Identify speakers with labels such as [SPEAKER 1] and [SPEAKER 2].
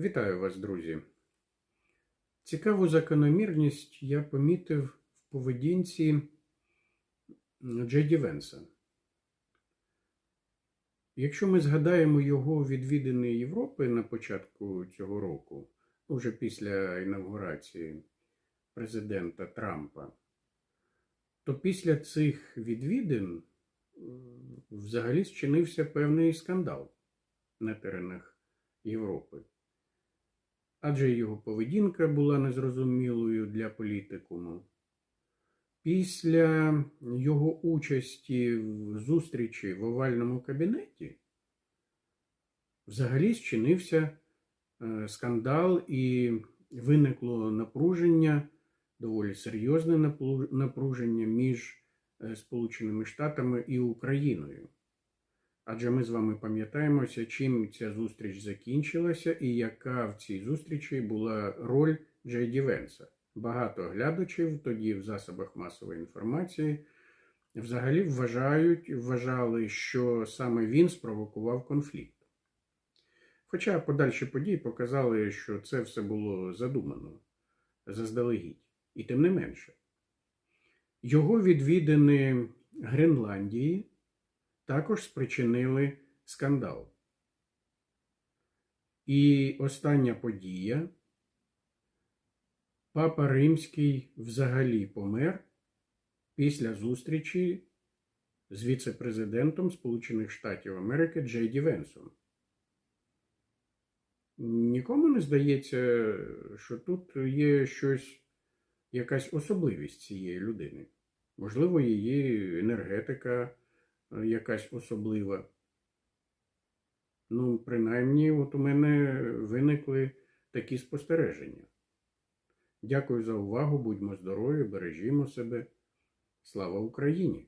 [SPEAKER 1] Вітаю вас, друзі. Цікаву закономірність я помітив в поведінці Джеді Венса. Якщо ми згадаємо його відвідини Європи на початку цього року, уже після інавгурації президента Трампа, то після цих відвідин взагалі зчинився певний скандал на теренах Європи. Адже його поведінка була незрозумілою для політикуму. Після його участі в зустрічі в овальному кабінеті взагалі зчинився е, скандал і виникло напруження, доволі серйозне напруження між е, Сполученими Штатами і Україною. Адже ми з вами пам'ятаємося, чим ця зустріч закінчилася і яка в цій зустрічі була роль Джейді Венса. Багато глядачів тоді в засобах масової інформації взагалі вважають, вважали, що саме він спровокував конфлікт. Хоча подальші події показали, що це все було задумано заздалегідь. І тим не менше, його відвідини Гренландії також спричинили скандал. І остання подія. Папа Римський взагалі помер після зустрічі з віце-президентом Сполучених Штатів Америки Джейді Венсом. Нікому не здається, що тут є щось, якась особливість цієї людини. Можливо, її енергетика якась особлива. Ну, принаймні, от у мене виникли такі спостереження. Дякую за увагу, будьмо здорові, бережімо себе. Слава Україні!